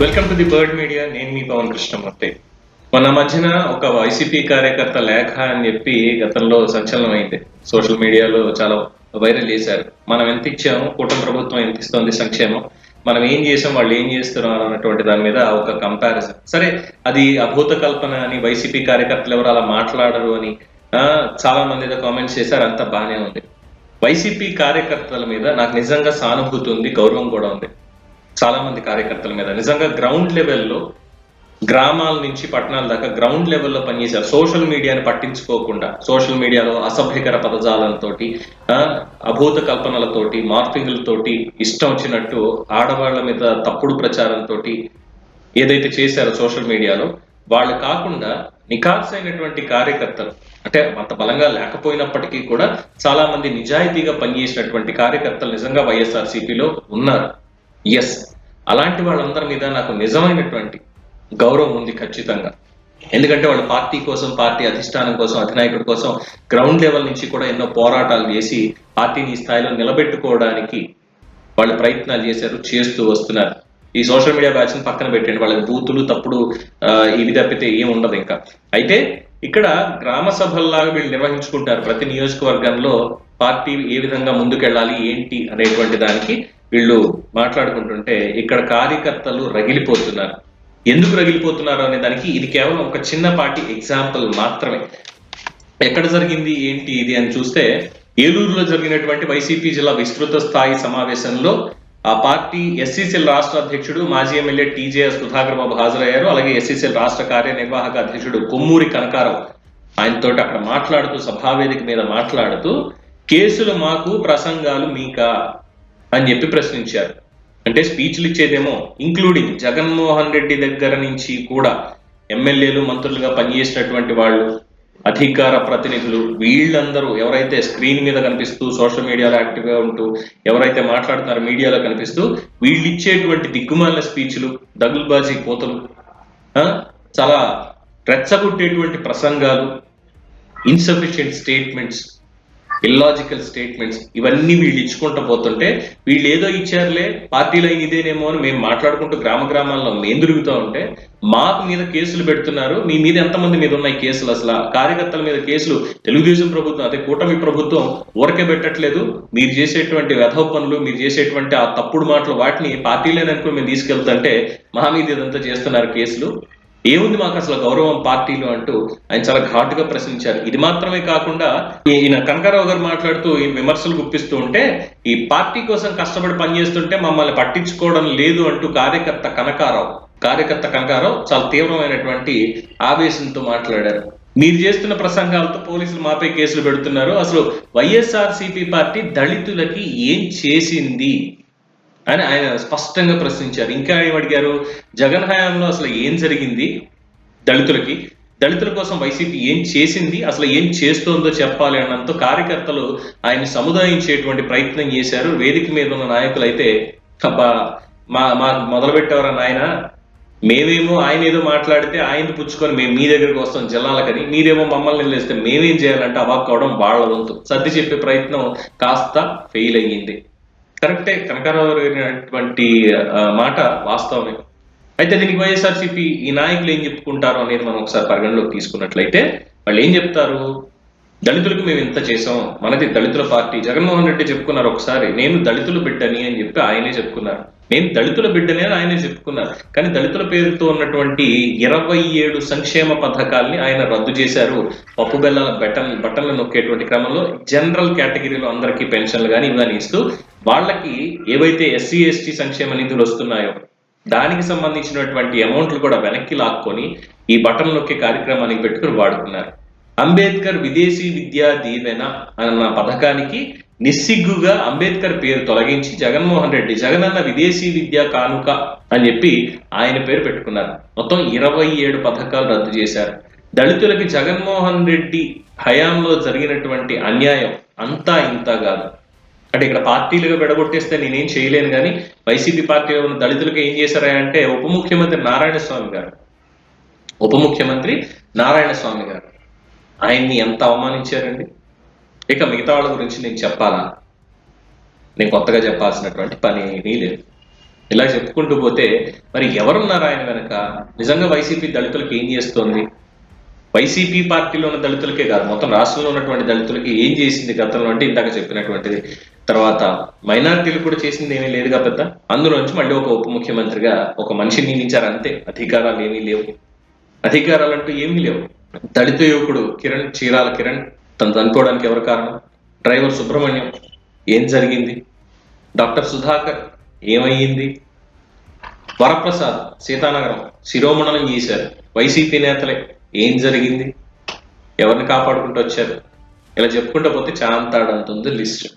Welcome to the bird media నేను మీ పవన్ కృష్ణమూర్తి. మొన్న మధ్యన ఒక వైసీపీ కార్యకర్త లేఖ అని చెప్పి గతంలో సంచలనం అయింది సోషల్ మీడియాలో చాలా వైరల్ చేశారు. మనం ఎంత ఇచ్చాము? కూటమి ప్రభుత్వం ఎంత ఇస్తోంది సంక్షేమం? మనం ఏం చేసాం? వాళ్ళు ఏం చేస్తున్నారు అన్నటువంటి దాని మీద ఒక కంపారిజన్ సరే అది అభూత కల్పన అని వైసీపీ కార్యకర్తలు ఎవరు అలా మాట్లాడరు అని చాలా మంది ఏదో కామెంట్స్ చేశారు. అంతా బాగానే ఉంది. వైసీపీ కార్యకర్తల మీద నాకు నిజంగా సానుభూతి ఉంది గౌరవం కూడా ఉంది. చాలా మంది కార్యకర్తల మీద. నిజంగా గ్రౌండ్ లెవెల్లో గ్రామాల నుంచి పట్టణాల దాకా గ్రౌండ్ లెవెల్లో పనిచేశారు. సోషల్ మీడియాని పట్టించుకోకుండా సోషల్ మీడియాలో అసభ్యకర పదజాలంతోటి అభూత కల్పనలతోటి మార్పింగులతోటి ఇష్టం వచ్చినట్టు ఆడవాళ్ళ మీద తప్పుడు ప్రచారంతో ఏదైతే చేశారో సోషల్ మీడియాలో వాళ్ళు కాకుండా నిఖార్స్ అయినటువంటి కార్యకర్తలు అంటే అంత బలంగా లేకపోయినప్పటికీ కూడా చాలా మంది నిజాయితీగా పనిచేసినటువంటి కార్యకర్తలు నిజంగా వైఎస్ఆర్సీపీలో ఉన్నారు. ఎస్ అలాంటి వాళ్ళందరి మీద నాకు నిజమైనటువంటి గౌరవం ఉంది ఖచ్చితంగా. ఎందుకంటే వాళ్ళు పార్టీ కోసం పార్టీ అధిష్టానం కోసం అధినాయకుడి కోసం గ్రౌండ్ లెవెల్ నుంచి కూడా ఎన్నో పోరాటాలు చేసి పార్టీని ఈ స్థాయిలో నిలబెట్టుకోవడానికి వాళ్ళు ప్రయత్నాలు చేశారు చేస్తూ వస్తున్నారు. ఈ సోషల్ మీడియా బ్యాచ్ని పక్కన పెట్టండి. వాళ్ళకి బూతులు తప్పుడు ఇవి తప్పితే ఏం ఉండదు ఇంకా. అయితే ఇక్కడ గ్రామ సభల్లాగా వీళ్ళు నిర్వహించుకుంటారు. ప్రతి నియోజకవర్గంలో పార్టీ ఏ విధంగా ముందుకెళ్ళాలి ఏంటి అనేటువంటి దానికి వీళ్ళు మాట్లాడుకుంటుంటే ఇక్కడ కార్యకర్తలు రగిలిపోతున్నారు. ఎందుకు రగిలిపోతున్నారు అనే దానికి ఇది కేవలం ఒక చిన్నపాటి ఎగ్జాంపుల్ మాత్రమే. ఎక్కడ జరిగింది ఏంటి ఇది అని చూస్తే ఏలూరులో జరిగినటువంటి వైసీపీ జిల్లా విస్తృత స్థాయి సమావేశంలో ఆ పార్టీ ఎస్సీసీఎల్ రాష్ట్ర అధ్యక్షుడు మాజీ ఎమ్మెల్యే టీజేఎస్ సుధాకర్ బాబు హాజరయ్యారు. అలాగే ఎస్సీసీఎల్ రాష్ట్ర కార్యనిర్వాహక అధ్యక్షుడు కొమ్మూరి కనకారావు ఆయనతో అక్కడ మాట్లాడుతూ సభావేదిక మీద మాట్లాడుతూ కేసులు మాకు ప్రసంగాలు మీకా? అని చెప్పి ప్రశ్నించారు. అంటే స్పీచ్లు ఇచ్చేదేమో ఇంక్లూడింగ్ జగన్మోహన్ రెడ్డి దగ్గర నుంచి కూడా ఎమ్మెల్యేలు మంత్రులుగా పనిచేసినటువంటి వాళ్ళు అధికార ప్రతినిధులు వీళ్ళందరూ ఎవరైతే స్క్రీన్ మీద కనిపిస్తూ సోషల్ మీడియాలో యాక్టివ్గా ఉంటూ ఎవరైతే మాట్లాడుతున్నారో మీడియాలో కనిపిస్తూ వీళ్ళు ఇచ్చేటువంటి దిగ్గుమాల స్పీచ్లు దగుల్బాజీ కోతలు చాలా రెచ్చగొట్టేటువంటి ప్రసంగాలు ఇన్సఫిషియెంట్ స్టేట్మెంట్స్ ఇల్లాజికల్ స్టేట్మెంట్స్ ఇవన్నీ వీళ్ళు ఇచ్చుకుంటూ పోతుంటే వీళ్ళు ఏదో ఇచ్చారులే పార్టీలో ఇదేనేమో అని మేము మాట్లాడుకుంటూ గ్రామ గ్రామాల్లో మేము దొరుకుతూ ఉంటే మాకు మీద కేసులు పెడుతున్నారు మీ మీద ఎంతమంది మీద ఉన్నాయి కేసులు అసలు? కార్యకర్తల మీద కేసులు తెలుగుదేశం ప్రభుత్వం అదే కూటమి ప్రభుత్వం ఊరకే పెట్టట్లేదు. మీరు చేసేటువంటి వెధవ పనులు మీరు చేసేటువంటి ఆ తప్పుడు మాటలు వాటిని పార్టీలేననుకుని మేము తీసుకెళ్తుంటే మా మీద ఇదంతా చేస్తున్నారు కేసులు? ఏముంది మాకు అసలు గౌరవం పార్టీలు అంటూ ఆయన చాలా ఘాటుగా ప్రశ్నించారు. ఇది మాత్రమే కాకుండా ఈయన కనకారావు గారు మాట్లాడుతూ ఈ విమర్శలు గుప్పిస్తూ ఉంటే ఈ పార్టీ కోసం కష్టపడి పనిచేస్తుంటే మమ్మల్ని పట్టించుకోవడం లేదు అంటూ కార్యకర్త కనకారావు కార్యకర్త కనకారావు చాలా తీవ్రమైనటువంటి ఆవేశంతో మాట్లాడారు. మీరు చేస్తున్న ప్రసంగాలతో పోలీసులు మాపై కేసులు పెడుతున్నారు. అసలు వైఎస్ఆర్ పార్టీ దళితులకి ఏం చేసింది? అని ఆయన స్పష్టంగా ప్రశ్నించారు. ఇంకా ఏమడిగారు? అడిగారు జగన్ హయాంలో అసలు ఏం జరిగింది? దళితులకి. దళితుల కోసం వైసీపీ ఏం చేసింది? అసలు ఏం చేస్తోందో చెప్పాలి అన్నంత కార్యకర్తలు ఆయన సముదాయించేటువంటి ప్రయత్నం చేశారు. వేదిక మీద ఉన్న నాయకులు అయితే అబ్బా మా మా మొదలు పెట్టేవారన్న ఆయన మేమేమో ఆయన ఏదో మాట్లాడితే ఆయన పుచ్చుకొని మేము మీ దగ్గరికి వస్తాం జిల్లాలకని మీరేమో మమ్మల్ని నిలేస్తే మేమేం చేయాలంటే అవాక్ అవడం వాళ్ళ వంతు. సర్ది చెప్పే ప్రయత్నం కాస్త ఫెయిల్ అయ్యింది. కరెక్టే. కనకారావు గారు మాట వాస్తవమే. అయితే దీనికి వైఎస్ఆర్సీపీ ఈ నాయకులు ఏం చెప్పుకుంటారు అనేది మనం ఒకసారి పరిగణలోకి తీసుకున్నట్లయితే వాళ్ళు ఏం చెప్తారు? దళితులకు మేము ఇంత చేసాం మనది దళితుల పార్టీ. జగన్మోహన్ రెడ్డి చెప్పుకున్నారు ఒకసారి నేను దళితుల బిడ్డని అని చెప్పి ఆయనే చెప్పుకున్నారు. నేను దళితుల బిడ్డని అని ఆయనే చెప్పుకున్నారు. కానీ దళితుల పేరుతో ఉన్నటువంటి ఇరవై ఏడు సంక్షేమ పథకాల్ని ఆయన రద్దు చేశారు. పప్పు బెల్లాల బట్టలు బట్టలు నొక్కేటువంటి క్రమంలో జనరల్ కేటగిరీలో అందరికీ పెన్షన్లు కానీ ఇవి కానీ ఇస్తూ వాళ్ళకి ఏవైతే ఎస్సీ ఎస్టీ సంక్షేమ నిధులు వస్తున్నాయో దానికి సంబంధించినటువంటి అమౌంట్లు కూడా వెనక్కి లాక్కొని ఈ బటన్ నొక్కే కార్యక్రమానికి పెట్టుకుని వాడుకున్నారు అంబేద్కర్ విదేశీ విద్యా దీవెన అన్న పథకానికి నిస్సిగ్గుగా అంబేద్కర్ పేరు తొలగించి జగన్మోహన్ రెడ్డి జగనన్న విదేశీ విద్యా కానుక అని చెప్పి ఆయన పేరు పెట్టుకున్నారు. మొత్తం ఇరవై ఏడు పథకాలు రద్దు చేశారు. దళితులకి జగన్మోహన్ రెడ్డి హయాంలో జరిగినటువంటి అన్యాయం అంతా ఇంత కాదు. అంటే ఇక్కడ పార్టీలుగా విడగొట్టేస్తే నేనేం చేయలేను కానీ వైసీపీ పార్టీలో ఉన్న దళితులకు ఏం చేశారా అంటే ఉప ముఖ్యమంత్రి నారాయణ స్వామి గారు. ఉప ముఖ్యమంత్రి నారాయణ స్వామి గారు. ఆయన్ని ఎంత అవమానించారండి? ఇక మిగతా వాళ్ళ గురించి నేను చెప్పాలా? నేను కొత్తగా చెప్పాల్సినటువంటి పని ఏమీ లేదు. ఇలా చెప్పుకుంటూ పోతే మరి ఎవరున్నారు ఆయన వెనక? నిజంగా వైసీపీ దళితులకు ఏం చేస్తోంది? వైసీపీ పార్టీలో ఉన్న దళితులకే కాదు మొత్తం రాష్ట్రంలో ఉన్నటువంటి దళితులకి ఏం చేసింది గతంలో? అంటే ఇందాక చెప్పినటువంటిది తర్వాత మైనారిటీలు కూడా చేసింది ఏమీ లేదుగా పెద్ద? అందులోంచి మళ్ళీ ఒక ఉప ముఖ్యమంత్రిగా ఒక మనిషిని నియమించారు అంతే. అధికారాలు ఏమీ లేవు. అధికారాలు అంటూ ఏమీ లేవు. దళిత యువకుడు కిరణ్ చీరాల కిరణ్ తను చనిపోవడానికి ఎవరు కారణం? డ్రైవర్ సుబ్రహ్మణ్యం. ఏం జరిగింది? డాక్టర్ సుధాకర్ ఏమయ్యింది? వరప్రసాద్ సీతానగరం శిరోమణనం చేశారు వైసీపీ నేతలే ఏం జరిగింది? ఎవరిని కాపాడుకుంటూ వచ్చారు? ఇలా చెప్పుకుంటూ పోతే చాంతాడంత ఉంది లిస్ట్.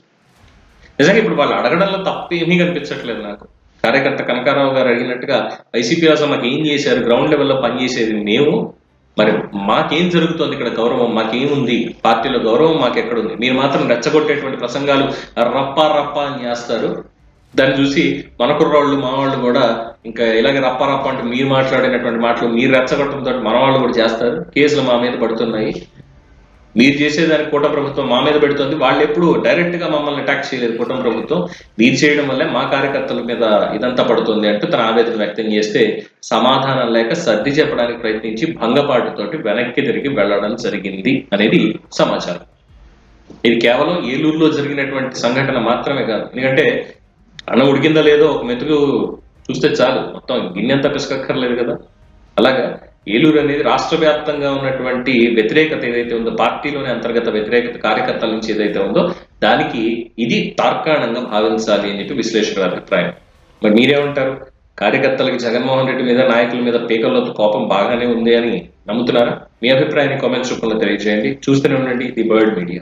నిజంగా ఇప్పుడు వాళ్ళు అడగడంలో తప్పు ఏమీ కనిపించట్లేదు నాకు. కార్యకర్త కనకారావు గారు అడిగినట్టుగా వైసీపీ అసలు మాకు ఏం చేశారు? గ్రౌండ్ లెవెల్లో పనిచేసేది మేము? మరి మాకేం జరుగుతుంది ఇక్కడ గౌరవం? మాకేముంది? పార్టీలో గౌరవం మాకు ఎక్కడుంది మీరు మాత్రం రెచ్చగొట్టేటువంటి ప్రసంగాలు రప్ప రప్ప అని చేస్తారు. దాన్ని చూసి మన కుర్రాళ్ళు మా వాళ్ళు కూడా ఇంకా ఇలాగే రప్ప రప్ప అంటే మీరు మాట్లాడినటువంటి మాటలు మీరు రెచ్చగొట్టడంతో మన వాళ్ళు కూడా చేస్తారు. కేసులు మా మీద పడుతున్నాయి. మీరు చేసేదానికి కూట ప్రభుత్వం మా మీద పెడుతుంది. వాళ్ళు ఎప్పుడు డైరెక్ట్గా మమ్మల్ని అటాక్ చేయలేదు కూటమి ప్రభుత్వం. మీరు చేయడం వల్లే మా కార్యకర్తల మీద ఇదంతా పడుతుంది అంటూ తన ఆవేదన వ్యక్తం చేస్తే సమాధానం లేక సర్ది చెప్పడానికి ప్రయత్నించి భంగపాటుతోటి వెనక్కి తిరిగి వెళ్ళడం జరిగింది అనేది సమాచారం. ఇది కేవలం ఏలూరులో జరిగినటువంటి సంఘటన మాత్రమే కాదు. ఎందుకంటే అన్న ఉడికిందా లేదో ఒక మెతుకు చూస్తే చాలు. మొత్తం గిన్నెంత పిసకక్కర్లేదు కదా. అలాగా? ఏలూరు అనేది రాష్ట్ర వ్యాప్తంగా ఉన్నటువంటి వ్యతిరేకత ఏదైతే ఉందో పార్టీలోని అంతర్గత వ్యతిరేకత కార్యకర్తల నుంచి ఏదైతే ఉందో దానికి ఇది తార్కాణంగా భావించాలి అని చెప్పి విశ్లేషకుల అభిప్రాయం. మరి మీరేమంటారు? కార్యకర్తలకి జగన్మోహన్ రెడ్డి మీద నాయకుల మీద పీకల్లో కోపం బాగానే ఉంది అని నమ్ముతున్నారా? మీ అభిప్రాయాన్ని కామెంట్స్ రూపంలో తెలియజేయండి. చూస్తూనే ఉండండి ది బర్డ్ మీడియా.